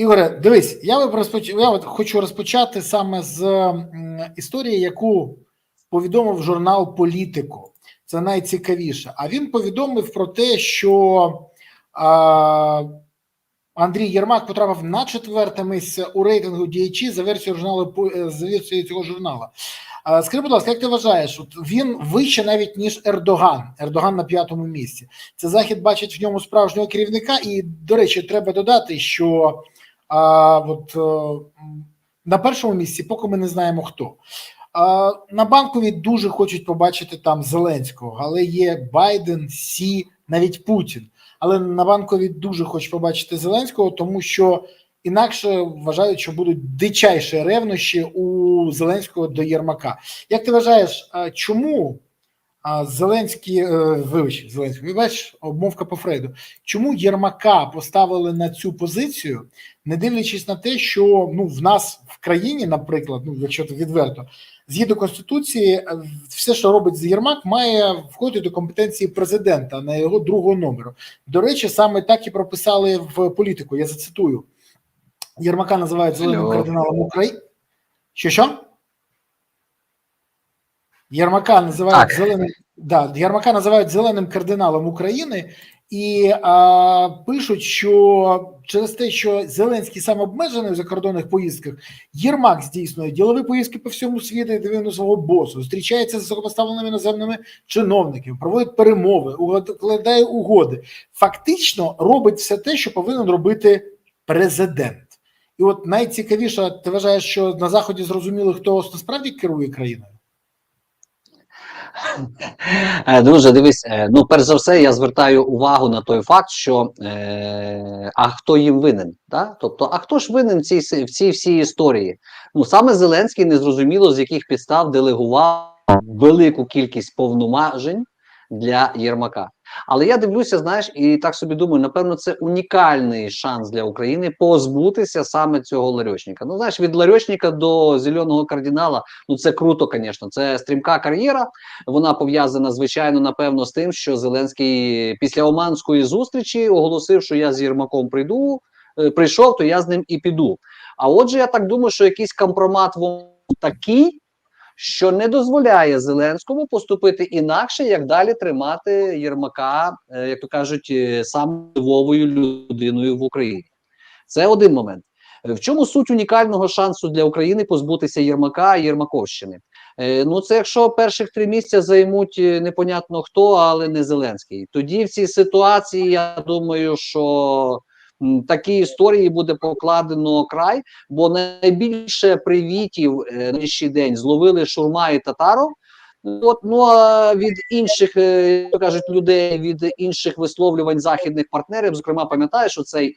Ігоре, дивись, я, розпоч... я от хочу розпочати саме з історії, яку повідомив журнал Політико. Це найцікавіше. А він повідомив про те, що а, Андрій Єрмак потрапив на четверте місце у рейтингу діячі за версією журналу е, за версією цього журналу. Скажи, будь ласка, як ти вважаєш? От він вище навіть ніж Ердоган. Ердоган на п'ятому місці. Це захід бачить в ньому справжнього керівника, і до речі, треба додати, що а, от, е, на першому місці, поки ми не знаємо хто. На банкові дуже хочуть побачити там Зеленського, але є Байден, Сі, навіть Путін. Але на банкові дуже хочуть побачити Зеленського, тому що інакше вважають, що будуть дичайші ревнощі у Зеленського до Єрмака. Як ти вважаєш, чому а, Зеленський, е, вибач, Зеленський, бачиш, обмовка по Фрейду, чому Єрмака поставили на цю позицію, не дивлячись на те, що ну в нас в країні, наприклад, ну якщо то відверто, згідно конституції, е, все, що робить Єрмак, має входити до компетенції президента а не його другого номеру. До речі, саме так і прописали в політику. Я зацитую: Єрмака називають зеленим кардиналом України. Що що? Єрмака називають зеленим. Да, Єрмака називають зеленим кардиналом України і а, пишуть, що через те, що Зеленський сам обмежений у закордонних поїздках, Єрмак здійснює ділові поїздки по всьому світу і дивину свого босу, зустрічається з високопоставленими іноземними чиновниками, проводить перемови, укладає угоди. Фактично робить все те, що повинен робити президент. І от найцікавіше, ти вважаєш, що на заході зрозуміли, хто насправді керує країною? Е, Друже, дивись, е, ну перш за все, я звертаю увагу на той факт, що е, а хто їм винен? Да? Тобто, а хто ж винен в цій, в цій всій історії? Ну саме Зеленський незрозуміло з яких підстав делегував велику кількість повноважень для Єрмака. Але я дивлюся, знаєш, і так собі думаю, напевно, це унікальний шанс для України позбутися саме цього ларьочника. Ну, знаєш, від ларьочника до зеленого кардинала, ну це круто, звісно. Це стрімка кар'єра. Вона пов'язана, звичайно, напевно, з тим, що Зеленський після Оманської зустрічі оголосив, що я з Єрмаком прийду, е, прийшов, то я з ним і піду. А отже, я так думаю, що якийсь компромат такий, що не дозволяє Зеленському поступити інакше, як далі тримати Єрмака, е, як то кажуть, е, саме людиною в Україні. Це один момент. В чому суть унікального шансу для України позбутися Єрмака і Єрмаковщини? Е, Ну, це якщо перших три місця займуть непонятно хто, але не Зеленський. Тоді в цій ситуації я думаю, що такій історії буде покладено край, бо найбільше привітів е, на нинішній день зловили Шурма і Татаров. От, ну а від інших, е, як кажуть, людей, від інших висловлювань західних партнерів, зокрема, пам'ятаєш, що цей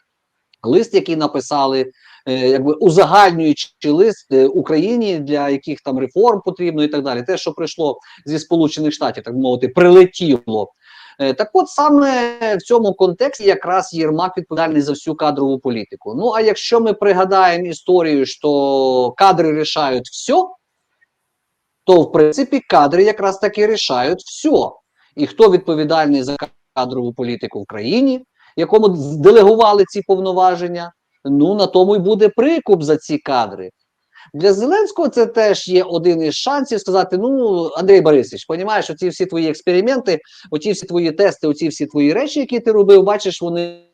лист, який написали, е, якби узагальнюючи лист е, Україні, для яких там реформ потрібно і так далі. Те, що прийшло зі Сполучених Штатів, так мовити, прилетіло. Е, Так от саме в цьому контексті якраз Єрмак відповідальний за всю кадрову політику. Ну а якщо ми пригадаємо історію, що кадри рішають все, то в принципі кадри якраз таки рішають все. І хто відповідальний за кадрову політику в країні, якому делегували ці повноваження, ну на тому й буде прикуп за ці кадри. Для Зеленського це теж є один із шансів сказати: ну, Андрій Борисович, розумієш, оці всі твої експерименти, оці всі твої тести, оці всі твої речі, які ти робив, бачиш, вони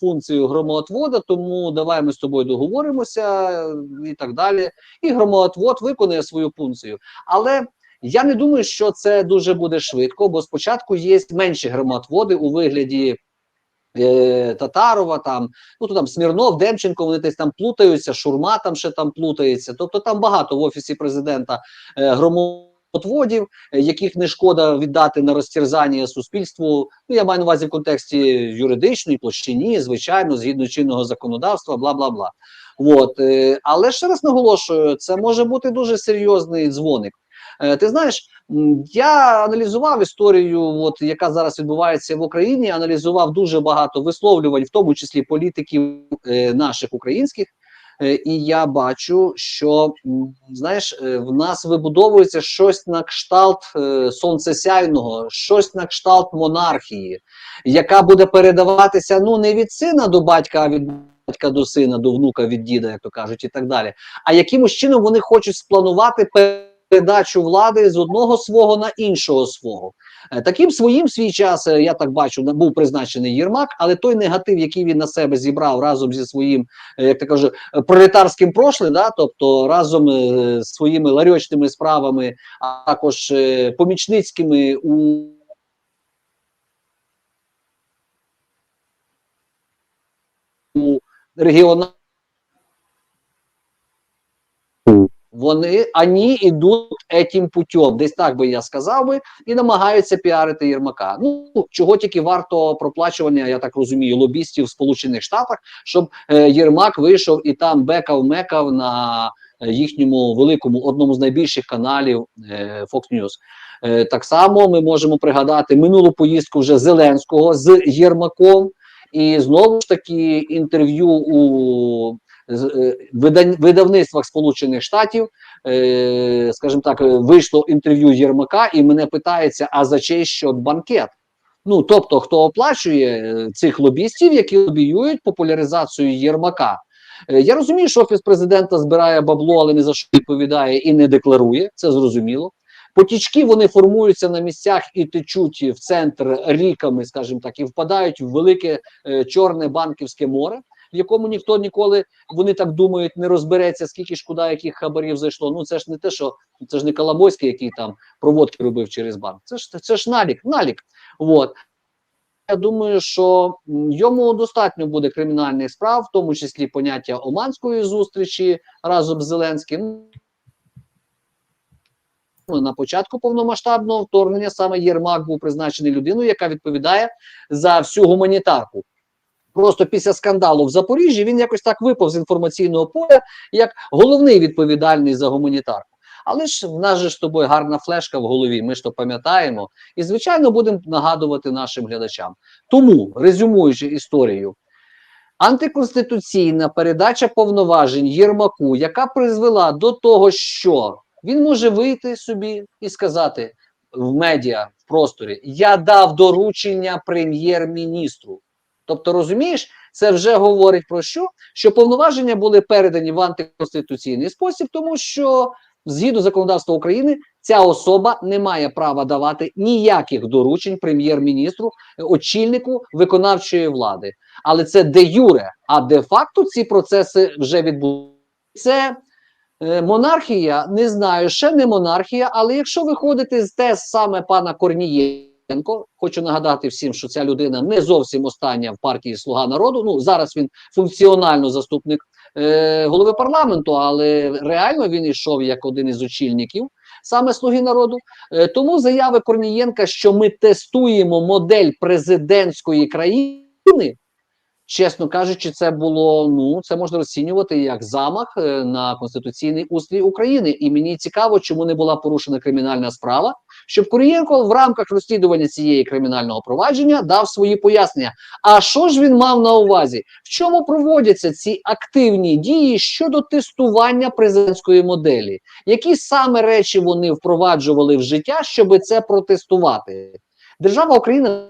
функцію громоотвода, тому давай ми з тобою договоримося і так далі. І громоотвод виконує свою функцію. Але я не думаю, що це дуже буде швидко, бо спочатку є менші громоотводи у вигляді. Е, Татарова, там, ну то там Смірнов, Демченко, вони десь там плутаються, Шурма там ще там плутається. Тобто там багато в офісі президента е, е, яких не шкода віддати на розтерзання суспільству. Ну я маю на увазі в контексті юридичної площині, звичайно, згідно чинного законодавства, бла бла бла. От, е, але ще раз наголошую, це може бути дуже серйозний дзвоник. Ти знаєш, я аналізував історію, от яка зараз відбувається в Україні. Аналізував дуже багато висловлювань, в тому числі політиків е, наших українських. Е, І я бачу, що знаєш, е, в нас вибудовується щось на кшталт е, сонцесяйного, щось на кшталт монархії, яка буде передаватися ну не від сина до батька, а від батька до сина, до внука від діда, як то кажуть, і так далі. А якимось чином вони хочуть спланувати передачу влади з одного свого на іншого свого. Е, Таким своїм свій час, е, я так бачу, був призначений Єрмак, але той негатив, який він на себе зібрав разом зі своїм, е, як ти кажу, пролетарським прошлим, да, тобто разом з своїми ларьочними справами, а також помічницькими у регіонах. Вони ані йдуть етім путем, десь так би я сказав би, і намагаються піарити Єрмака. Ну чого тільки варто проплачування, я так розумію, лобістів в Сполучених Штатах, щоб е, Єрмак вийшов і там бекав мекав на е, їхньому великому одному з найбільших каналів е, Fox News. Е, так само ми можемо пригадати минулу поїздку вже Зеленського з Єрмаком, і знову ж таки інтерв'ю у видавництвах Сполучених Штатів, е, скажімо так, е, вийшло інтерв'ю Єрмака, і мене питається: а за чий що банкет? Ну тобто, хто оплачує е, цих лобістів, які лобіюють популяризацію Єрмака? Е, Я розумію, що офіс президента збирає бабло, але ні за що відповідає і не декларує. Це зрозуміло. Потічки вони формуються на місцях і течуть в центр ріками, скажімо так, і впадають в велике е, чорне банківське море, в якому ніхто ніколи вони так думають, не розбереться, скільки куди яких хабарів зайшло. Ну це ж не те, що це ж не Коломойський, який там проводки робив через банк. Це ж це ж налік, налік. От. Я думаю, що йому достатньо буде кримінальних справ, в тому числі поняття Оманської зустрічі разом з Зеленським. Ну, На початку повномасштабного вторгнення саме Єрмак був призначений людиною, яка відповідає за всю гуманітарку. Просто після скандалу в Запоріжжі він якось так випав з інформаційного поля як головний відповідальний за гуманітарку. Але ж в нас же з тобою гарна флешка в голові, ми ж то пам'ятаємо, і звичайно будемо нагадувати нашим глядачам. Тому, резюмуючи історію, антиконституційна передача повноважень Єрмаку, яка призвела до того, що він може вийти собі і сказати в медіа в просторі: Я дав доручення прем'єр-міністру. Тобто, розумієш, це вже говорить про що? Що повноваження були передані в антиконституційний спосіб, тому що згідно законодавства України ця особа не має права давати ніяких доручень прем'єр-міністру, е, очільнику виконавчої влади. Але це де юре, а де факто ці процеси вже відбуваються. Це е, монархія, не знаю, ще не монархія, але якщо виходити з те саме пана Корнієнко, хочу нагадати всім, що ця людина не зовсім остання в партії Слуга народу. Ну зараз він функціонально заступник е, голови парламенту, але реально він йшов як один із очільників саме Слуги народу. Е, тому заяви Корнієнка, що ми тестуємо модель президентської країни. Чесно кажучи, це було ну це можна розцінювати як замах е, на конституційний устрій України. І мені цікаво, чому не була порушена кримінальна справа, щоб Курієнко в рамках розслідування цієї кримінального провадження дав свої пояснення. А що ж він мав на увазі? В чому проводяться ці активні дії щодо тестування президентської моделі? Які саме речі вони впроваджували в життя, щоб це протестувати? Держава Україна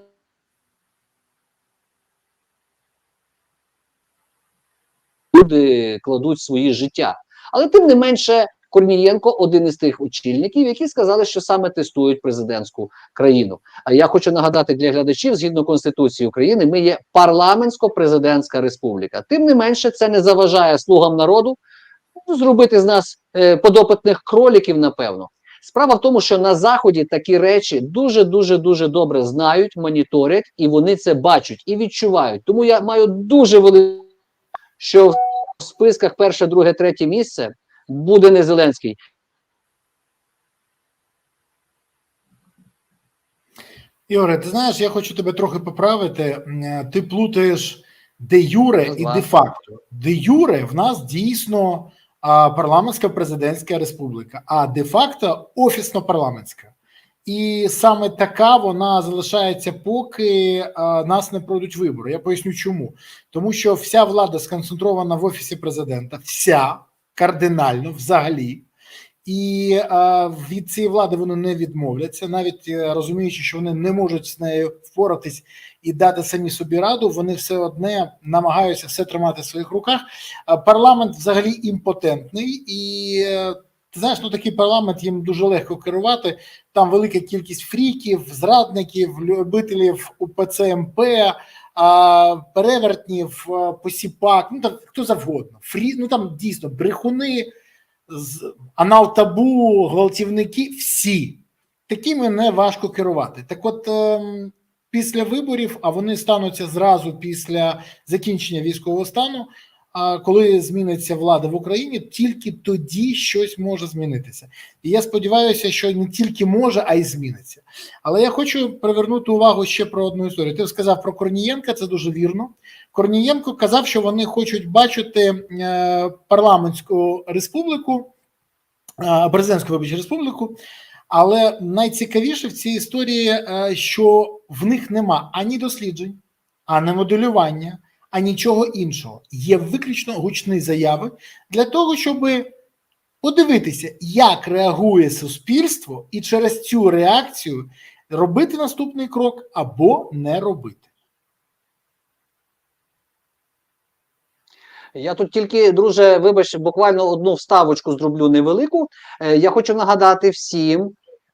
люди кладуть свої життя. Але тим не менше, Корнієнко один із тих очільників, які сказали, що саме тестують президентську країну. А я хочу нагадати для глядачів, згідно Конституції України, ми є парламентсько-президентська республіка. Тим не менше, це не заважає слугам народу зробити з нас е, подопитних кроліків, напевно. Справа в тому, що на заході такі речі дуже дуже дуже добре знають, моніторять, і вони це бачать і відчувають. Тому я маю дуже велику, що в списках перше, друге, третє місце буде не Зеленський. Ігоре, ти знаєш, я хочу тебе трохи поправити. Ти плутаєш де юре і де факто. Де юре в нас дійсно парламентська президентська республіка, а де факто офісно-парламентська. І саме така вона залишається, поки нас не пройдуть вибори. Я поясню, чому тому, що вся влада сконцентрована в офісі президента, вся кардинально, взагалі. І е, від цієї влади вони не відмовляться, навіть е, розуміючи, що вони не можуть з нею впоратись і дати самі собі раду, вони все одне намагаються все тримати в своїх руках. А парламент взагалі імпотентний, і е, ти знаєш, ну такий парламент їм дуже легко керувати. Там велика кількість фріків, зрадників, любителів УПЦ МП, а, перевертнів, посіпак, ну там хто завгодно. Фрі, ну там дійсно брехуни, з анал гвалтівники, всі такими не важко керувати. Так, от ем, після виборів, а вони стануться зразу після закінчення військового стану. Коли зміниться влада в Україні, тільки тоді щось може змінитися. І я сподіваюся, що не тільки може, а й зміниться. Але я хочу привернути увагу ще про одну історію. Ти сказав про Корнієнка, це дуже вірно. Корнієнко казав, що вони хочуть бачити е, парламентську республіку, е, президентську вибачте, республіку. Але найцікавіше в цій історії, е, що в них нема ані досліджень, ані моделювання, а нічого іншого. Є виключно гучні заяви для того, щоб подивитися, як реагує суспільство, і через цю реакцію робити наступний крок або не робити. Я тут тільки, друже, вибач, буквально одну вставочку зроблю невелику. Е, Я хочу нагадати всім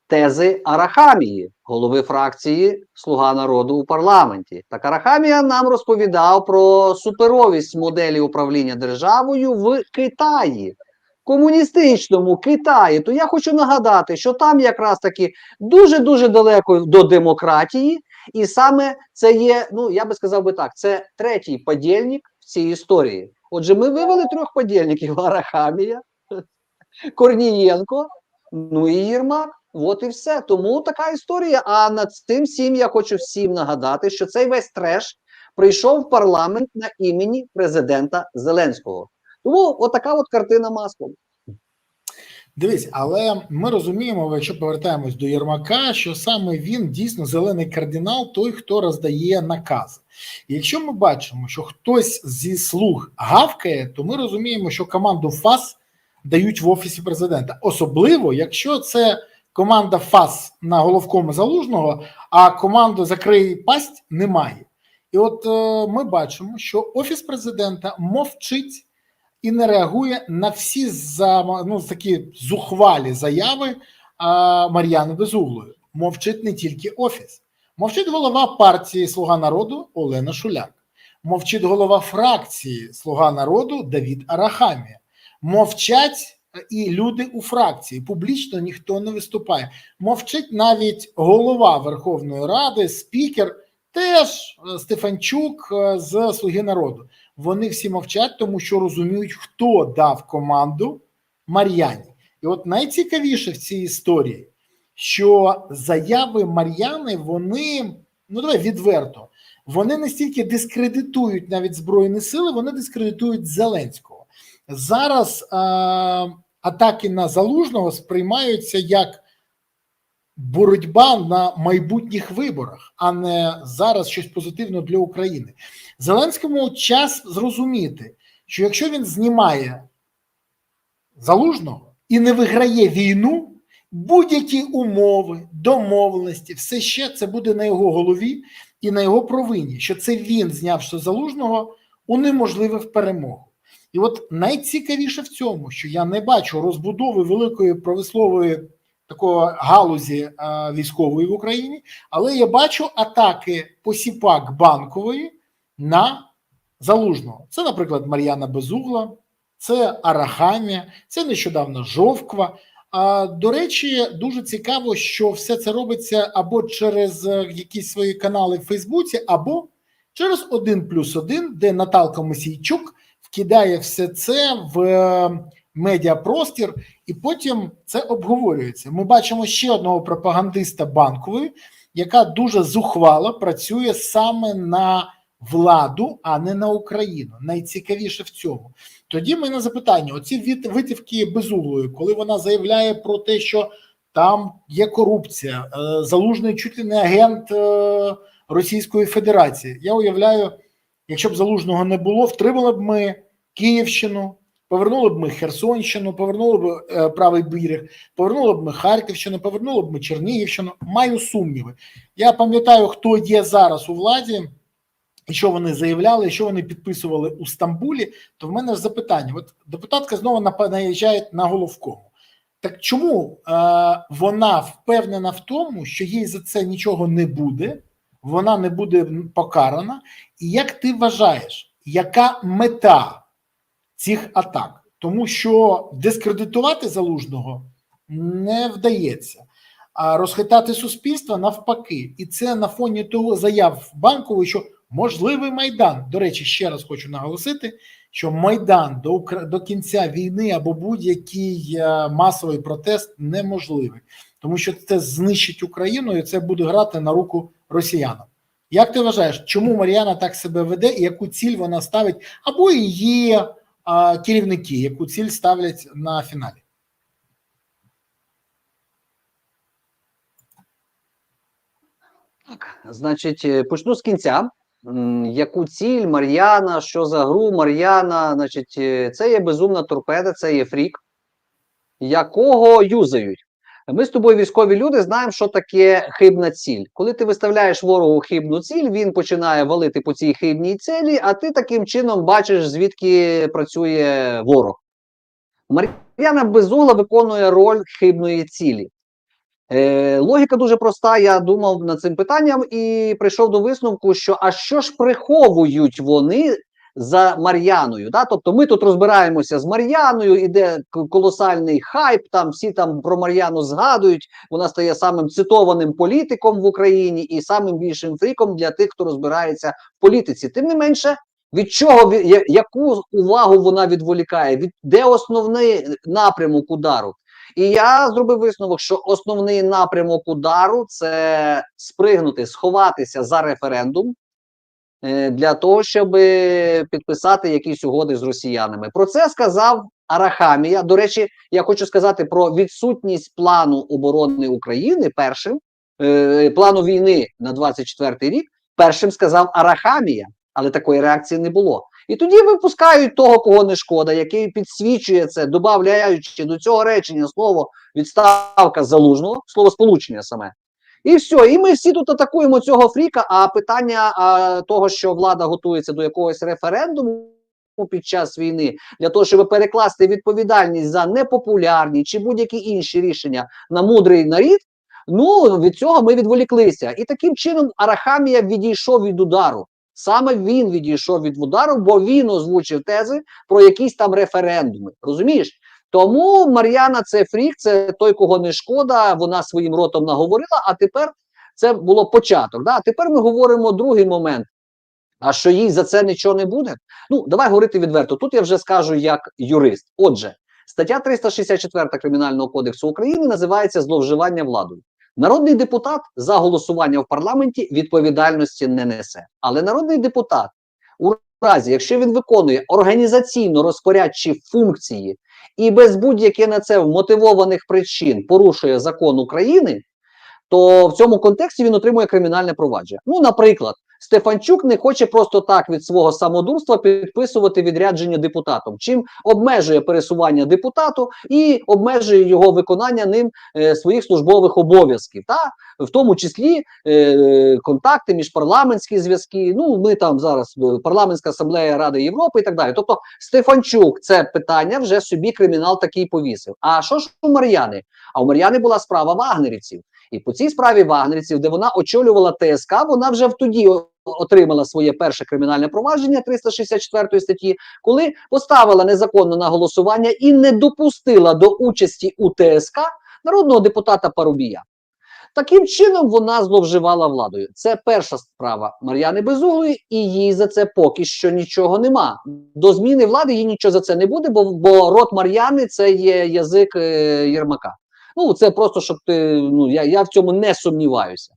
тези Арахамії, голови фракції Слуга народу у парламенті. Так Арахамія нам розповідав про суперовість моделі управління державою в Китаї. Комуністичному Китаї, то я хочу нагадати, що там якраз таки дуже дуже далеко до демократії, і саме це є, ну я би сказав би так, це третій подільник в цій історії. Отже, ми вивели трьох подільників: Арахамія, Корнієнко, ну і Єрмак. От і все. Тому така історія. А над цим всім я хочу всім нагадати, що цей весь треш прийшов в парламент на імені президента Зеленського. Тому отака от картина маслом. Дивись, але ми розуміємо, якщо повертаємось до Єрмака, що саме він дійсно зелений кардинал, той, хто роздає накази. І якщо ми бачимо, що хтось зі слуг гавкає, то ми розуміємо, що команду ФАС дають в офісі президента, особливо якщо це команда ФАС на головкому залужного, а команду закрий пасть немає. І от е, ми бачимо, що офіс президента мовчить і не реагує на всі за ну, такі зухвалі заяви а, Мар'яни Безуглої. Мовчить не тільки офіс, мовчить голова партії Слуга народу Олена Шуляк, мовчить голова фракції Слуга народу Давід Арахамія. Мовчать і люди у фракції. Публічно ніхто не виступає. Мовчить навіть голова Верховної Ради, спікер, теж е, Стефанчук е, з Слуги народу. Вони всі мовчать, тому що розуміють, хто дав команду Мар'яні. І от найцікавіше в цій історії, що заяви Мар'яни, вони ну давай відверто, вони не стільки дискредитують навіть Збройні сили, вони дискредитують Зеленського. Зараз е, атаки на залужного сприймаються як боротьба на майбутніх виборах, а не зараз щось позитивне для України. Зеленському час зрозуміти, що якщо він знімає залужного і не виграє війну, будь-які умови, домовленості, все ще це буде на його голові і на його провині, що це він, знявши залужного, унеможливив перемогу. І от найцікавіше в цьому, що я не бачу розбудови великої промислової такої галузі а, військової в Україні, але я бачу атаки посіпак банкової на залужного. Це, наприклад, Мар'яна Безугла, це Арахамія, це нещодавно Жовква. А до речі, дуже цікаво, що все це робиться або через е, якісь свої канали в Фейсбуці, або через 1 плюс 1, де Наталка Мосійчук вкидає все це в е, медіапростір, і потім це обговорюється. Ми бачимо ще одного пропагандиста банкової, яка дуже зухвало працює саме на владу, а не на Україну. Найцікавіше в цьому. Тоді ми на запитання: оці витівки безуглої, коли вона заявляє про те, що там є корупція. Е, Залужний чуть ли не агент е, Російської Федерації. Я уявляю, якщо б залужного не було, втримали б ми Київщину, повернули б ми Херсонщину, повернули б е, правий берег, повернули б ми Харківщину, повернули б ми Чернігівщину. Маю сумніви. Я пам'ятаю, хто є зараз у владі. І що вони заявляли, що вони підписували у Стамбулі, то в мене запитання: от депутатка знову наїжджає на головкому. Так чому е, вона впевнена в тому, що їй за це нічого не буде, вона не буде покарана? І як ти вважаєш, яка мета цих атак? Тому що дискредитувати залужного не вдається, а розхитати суспільство навпаки. І це на фоні того заяв банкової, що можливий майдан. До речі, ще раз хочу наголосити, що майдан до Укра- до кінця війни або будь-який е, масовий протест неможливий, тому що це знищить Україну і це буде грати на руку росіянам. Як ти вважаєш, чому Мар'яна так себе веде і яку ціль вона ставить, або її а, керівники, яку ціль ставлять на фіналі? Так, значить, е, почну з кінця. Яку ціль Мар'яна, що за гру Мар'яна? Значить, е, це є безумна торпеда, це є фрік, якого юзають. Ми з тобою, військові люди, знаємо, що таке хибна ціль. Коли ти виставляєш ворогу хибну ціль, він починає валити по цій хибній цілі, а ти таким чином бачиш, звідки працює ворог. Мар'яна Безугла виконує роль хибної цілі. Е, логіка дуже проста. Я думав над цим питанням і прийшов до висновку, що а що ж приховують вони за Мар'яною? Да? Тобто ми тут розбираємося з Мар'яною, іде колосальний хайп, там всі там про Мар'яну згадують. Вона стає самим цитованим політиком в Україні і самим більшим фріком для тих, хто розбирається в політиці. Тим не менше, від чого яку увагу вона відволікає? Від де основний напрямок удару? І я зробив висновок, що основний напрямок удару це спригнути, сховатися за референдум для того, щоб підписати якісь угоди з росіянами. Про це сказав Арахамія. До речі, я хочу сказати про відсутність плану оборони України першим, е, плану війни на 24 рік. Першим сказав Арахамія, але такої реакції не було. І тоді випускають того, кого не шкода, який підсвічує це, додаючи до цього речення слово відставка залужного, слово сполучення саме. І все, і ми всі тут атакуємо цього фріка. А питання а, того, що влада готується до якогось референдуму під час війни, для того, щоб перекласти відповідальність за непопулярні чи будь-які інші рішення на мудрий нарід. Ну від цього ми відволіклися, і таким чином Арахамія відійшов від удару. Саме він відійшов від удару, бо він озвучив тези про якісь там референдуми. Розумієш? Тому Мар'яна це фрік, це той, кого не шкода. Вона своїм ротом наговорила. А тепер це було початок. Да? А тепер ми говоримо другий момент. А що їй за це нічого не буде? Ну давай говорити відверто. Тут я вже скажу як юрист. Отже, стаття 364 Кримінального кодексу України називається зловживання владою. Народний депутат за голосування в парламенті відповідальності не несе. Але народний депутат, у разі, якщо він виконує організаційно розпорядчі функції і без будь-яких на це вмотивованих причин порушує закон України, то в цьому контексті він отримує кримінальне провадження. Ну, наприклад, Стефанчук не хоче просто так від свого самодурства підписувати відрядження депутатом, чим обмежує пересування депутату і обмежує його виконання ним е, своїх службових обов'язків, та в тому числі е, контакти міжпарламентські зв'язки. Ну ми там зараз е, парламентська асамблея Ради Європи і так далі. Тобто Стефанчук це питання вже собі кримінал такий повісив. А що ж у Мар'яни? А у Мар'яни була справа вагнерівців. І по цій справі вагнерівців, де вона очолювала ТСК, вона вже в тоді отримала своє перше кримінальне провадження 364 статті, коли поставила незаконно на голосування і не допустила до участі у ТСК народного депутата Парубія. Таким чином вона зловживала владою. Це перша справа Мар'яни Безуглої, і їй за це поки що нічого нема. До зміни влади їй нічого за це не буде, бо, бо рот Мар'яни це є язик е, Єрмака. Ну, це просто щоб ти. Ну я, я в цьому не сумніваюся.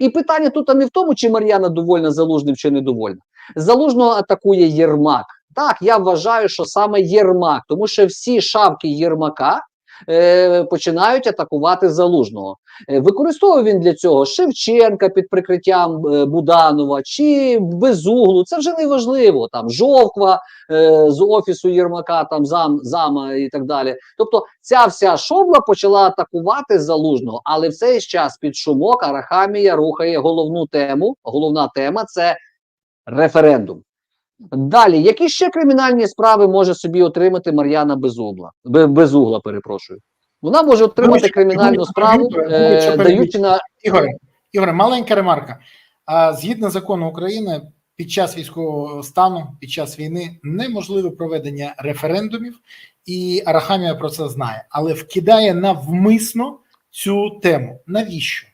І питання тут не в тому, чи Мар'яна довольна залужним, чи недовольна. Залужного атакує Єрмак. Так, я вважаю, що саме Єрмак, тому що всі шавки Єрмака е, починають атакувати залужного. Е, використовує він для цього Шевченка під прикриттям е, Буданова чи Безуглу. Це вже не важливо. Там Жовква е, з офісу Єрмака, там зам зама і так далі. Тобто, ця вся шобла почала атакувати залужного, але в цей час під шумок Арахамія рухає головну тему. Головна тема це референдум. Далі, які ще кримінальні справи може собі отримати Мар'яна Безугла? Безугла, перепрошую. Вона може отримати Гугл, кримінальну справу, е, даючи на Ігоре, Ігоре, маленька ремарка. А, згідно закону України, під час військового стану, під час війни неможливе проведення референдумів, і Арахамія про це знає, але вкидає навмисно цю тему. Навіщо?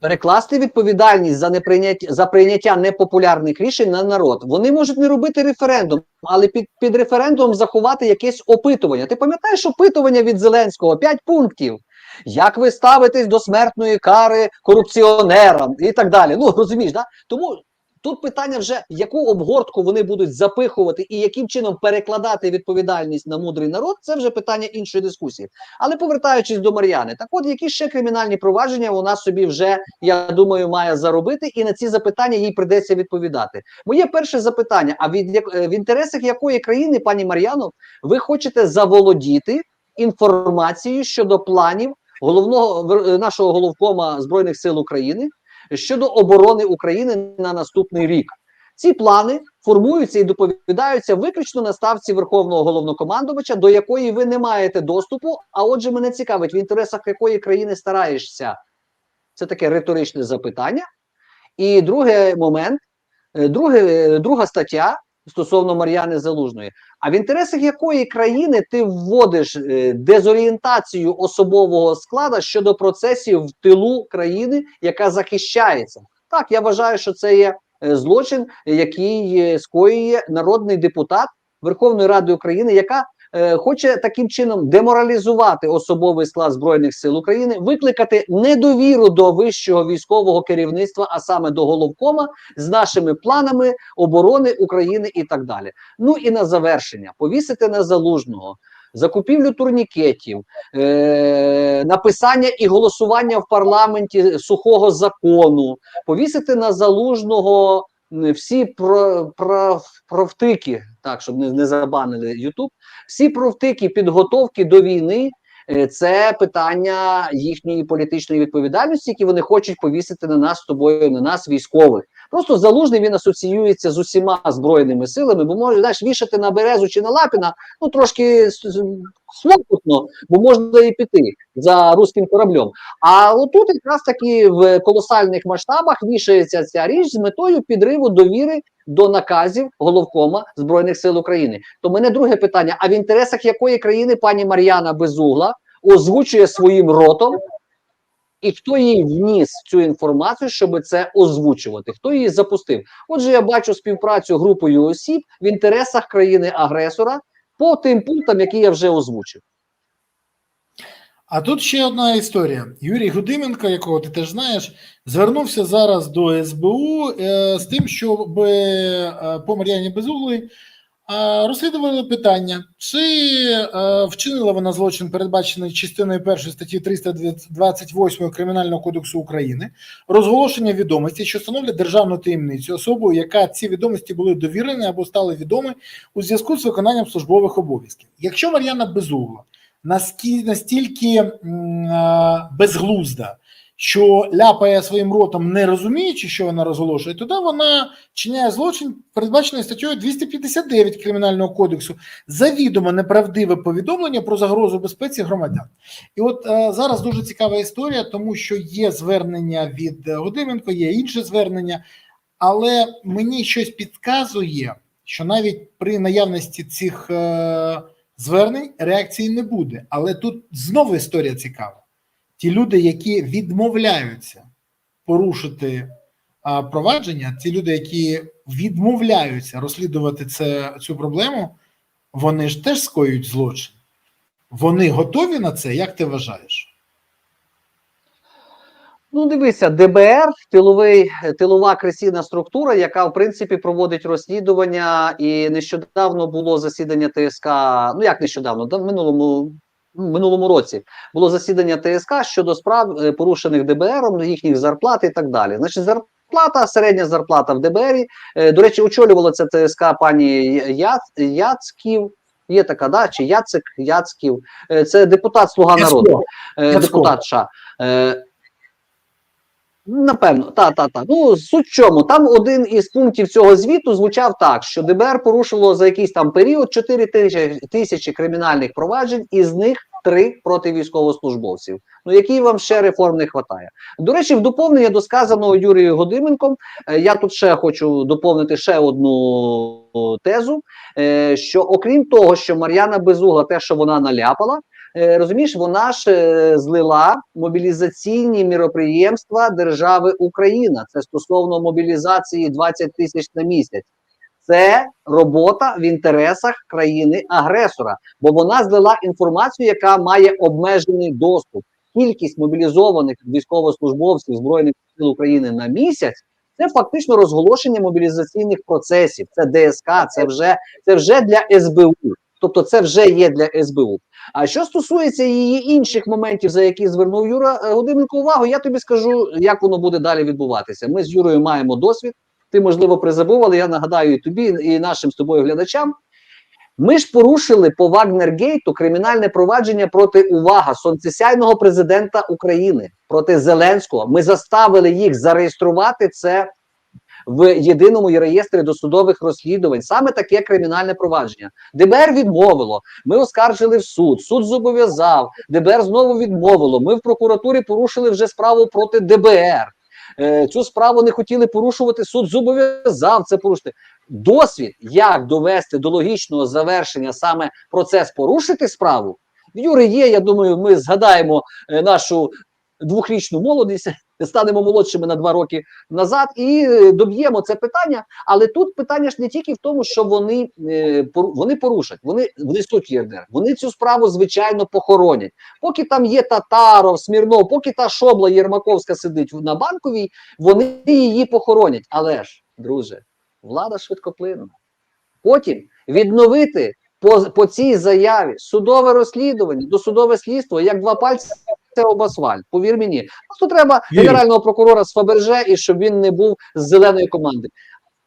Перекласти відповідальність за неприйняття за прийняття непопулярних рішень на народ. Вони можуть не робити референдум, але під, під референдумом заховати якесь опитування. Ти пам'ятаєш опитування від Зеленського? П'ять пунктів. Як ви ставитесь до смертної кари корупціонерам і так далі? Ну розумієш, да? Тому тут питання вже яку обгортку вони будуть запихувати і яким чином перекладати відповідальність на мудрий народ, це вже питання іншої дискусії. Але повертаючись до Мар'яни, так от які ще кримінальні провадження вона собі вже, я думаю, має заробити, і на ці запитання їй придеться відповідати. Моє перше запитання: а від як- е, в інтересах якої країни, пані Мар'яно, ви хочете заволодіти інформацією щодо планів головного е, нашого головкома збройних сил України щодо оборони України на наступний рік? Ці плани формуються і доповідаються виключно на ставці Верховного головнокомандувача, до якої ви не маєте доступу. А отже, мене цікавить, в інтересах якої країни стараєшся? Це таке риторичне запитання. І другий момент, е, друге, е, друга стаття стосовно Мар'яни Залужної. А в інтересах якої країни ти вводиш е, дезорієнтацію особового складу щодо процесів в тилу країни, яка захищається? Так, я вважаю, що це є е, злочин, який е, скоює народний депутат Верховної Ради України, яка хоче таким чином деморалізувати особовий склад збройних сил України, викликати недовіру до вищого військового керівництва, а саме до головкома, з нашими планами оборони України і так далі. Ну і на завершення повісити на залужного. Закупівлю турнікетів, е, написання і голосування в парламенті сухого закону, повісити на залужного всі про, про, провтики, так щоб не, не забанили Ютуб, всі провтики підготовки до війни. е, Це питання їхньої політичної відповідальності, які вони хочуть повісити на нас з тобою, на нас, військових. Просто залужний він асоціюється з усіма збройними силами, бо може знаєш, вішати на березу чи на лапіна, ну трошки хлопотно, бо можна і піти за руським кораблем. А отут якраз таки в колосальних масштабах вішається ця річ з метою підриву довіри до наказів головкома збройних сил України. То мене друге питання: а в інтересах якої країни пані Мар'яна Безугла озвучує своїм ротом? І хто їй вніс цю інформацію, щоб це озвучувати? Хто її запустив? Отже, я бачу співпрацю групою осіб в інтересах країни-агресора по тим пунктам, які я вже озвучив. А тут ще одна історія. Юрій Гудименко, якого ти теж знаєш, звернувся зараз до СБУ е, з тим, щоб е, по Мар'яні Безуглої е, розслідували питання, чи е, вчинила вона злочин, передбачений частиною першої статті 328 Кримінального кодексу України, розголошення відомостей, що становлять державну таємницю особою, яка ці відомості були довірені або стали відомі у зв'язку з виконанням службових обов'язків. Якщо Мар'яна Безугла настільки безглузда, що ляпає своїм ротом, не розуміючи, що вона розголошує, тоді вона чиняє злочин, передбачений статтею 259 Кримінального кодексу, завідомо неправдиве повідомлення про загрозу безпеці громадян. І от е, зараз дуже цікава історія, тому що є звернення від е, Годименко, є інше звернення, але мені щось підказує, що навіть при наявності цих е, звернень реакції не буде. Але тут знову історія цікава. Ті люди, які відмовляються порушити а, провадження, ті люди, які відмовляються розслідувати це, цю проблему, вони ж теж скоюють злочин. Вони готові на це, як ти вважаєш? Ну, дивися, ДБР тиловий, тилова кресійна структура, яка в принципі проводить розслідування, і нещодавно було засідання ТСК. Ну як нещодавно, да, в минулому ну, минулому році було засідання ТСК щодо справ е, порушених ДБРом, їхніх зарплат і так далі. Значить, зарплата, середня зарплата в ДБРі. е, До речі, очолювала це ТСК пані Я- Яцьків. Є така, да, чи Яцик, Яцьків. Е, Це депутат Слуга народу, депутат США. Напевно, та, та, та. Ну, суть в чому, там один із пунктів цього звіту звучав так, що ДБР порушило за якийсь там період 4 тисячі, тисячі кримінальних проваджень, із них 3 проти військовослужбовців. Ну, який вам ще реформ не вистачає? До речі, в доповнення до сказаного Юрією Годименком, е, я тут ще хочу доповнити ще одну тезу, е, що окрім того, що Мар'яна Безугла, те, що вона наляпала, Е, розумієш, вона ж злила мобілізаційні міроприємства держави Україна. Це стосовно мобілізації 20 тисяч на місяць. Це робота в інтересах країни-агресора, бо вона злила інформацію, яка має обмежений доступ. Кількість мобілізованих військовослужбовців Збройних сил України на місяць це фактично розголошення мобілізаційних процесів. Це ДСК, це вже це вже для СБУ. Тобто, це вже є для СБУ. А що стосується її інших моментів, за які звернув Юра е, Годименко увагу, я тобі скажу, як воно буде далі відбуватися. Ми з Юрою маємо досвід. Ти, можливо, призабув, але я нагадаю і тобі, і нашим з тобою глядачам. Ми ж порушили по Вагнергейту кримінальне провадження проти увага сонцесяйного президента України проти Зеленського. Ми заставили їх зареєструвати це в єдиному реєстрі досудових розслідувань. Саме таке кримінальне провадження. ДБР відмовило. Ми оскаржили в суд. Суд зобов'язав. ДБР знову відмовило. Ми в прокуратурі порушили вже справу проти ДБР. Е, цю справу не хотіли порушувати. Суд зобов'язав це порушити. Досвід, як довести до логічного завершення саме процес порушити справу. Юри є. Я думаю, ми згадаємо е, нашу двохрічну молодість, станемо молодшими на два роки назад і е, доб'ємо це питання. Але тут питання ж не тільки в тому, що вони е, вони порушать, вони внесуть ЄРДР. Вони цю справу звичайно похоронять. Поки там є Татаров, Смірнов, поки та шобла Єрмаковська сидить на банковій, вони її похоронять. Але ж, друже, влада швидкоплинна. Потім відновити по, по цій заяві судове розслідування, досудове слідство, як два пальці це об асфальт. Повір мені, просто треба Юрій. генерального прокурора з Фаберже і щоб він не був з зеленої команди.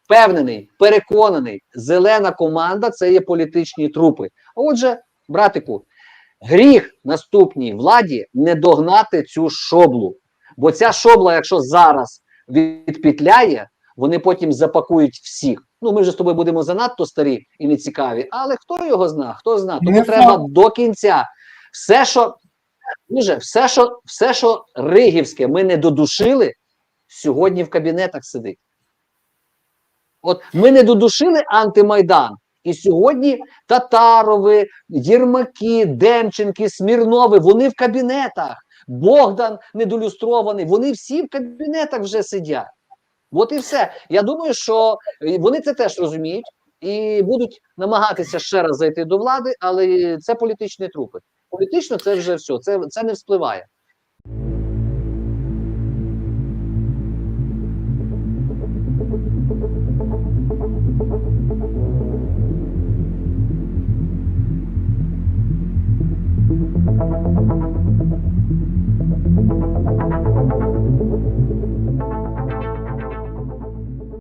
Впевнений, переконаний, зелена команда це є політичні трупи. Отже, братику, гріх наступній владі не догнати цю шоблу. Бо ця шобла, якщо зараз відпітляє, вони потім запакують всіх. Ну, ми вже з тобою будемо занадто старі і нецікаві, але хто його зна, хто зна. Тому Не треба факт. до кінця. Все, що Друже, все, що все, що Ригівське ми не додушили, сьогодні в кабінетах сидить. От ми не додушили антимайдан. І сьогодні Татарови, Єрмаки, Демченки, Смірнови, вони в кабінетах. Богдан недолюстрований, вони всі в кабінетах вже сидять. От і все. Я думаю, що е, вони це теж розуміють і будуть намагатися ще раз зайти до влади, але це політичні трупи. Політично це вже все, це, це не вспливає.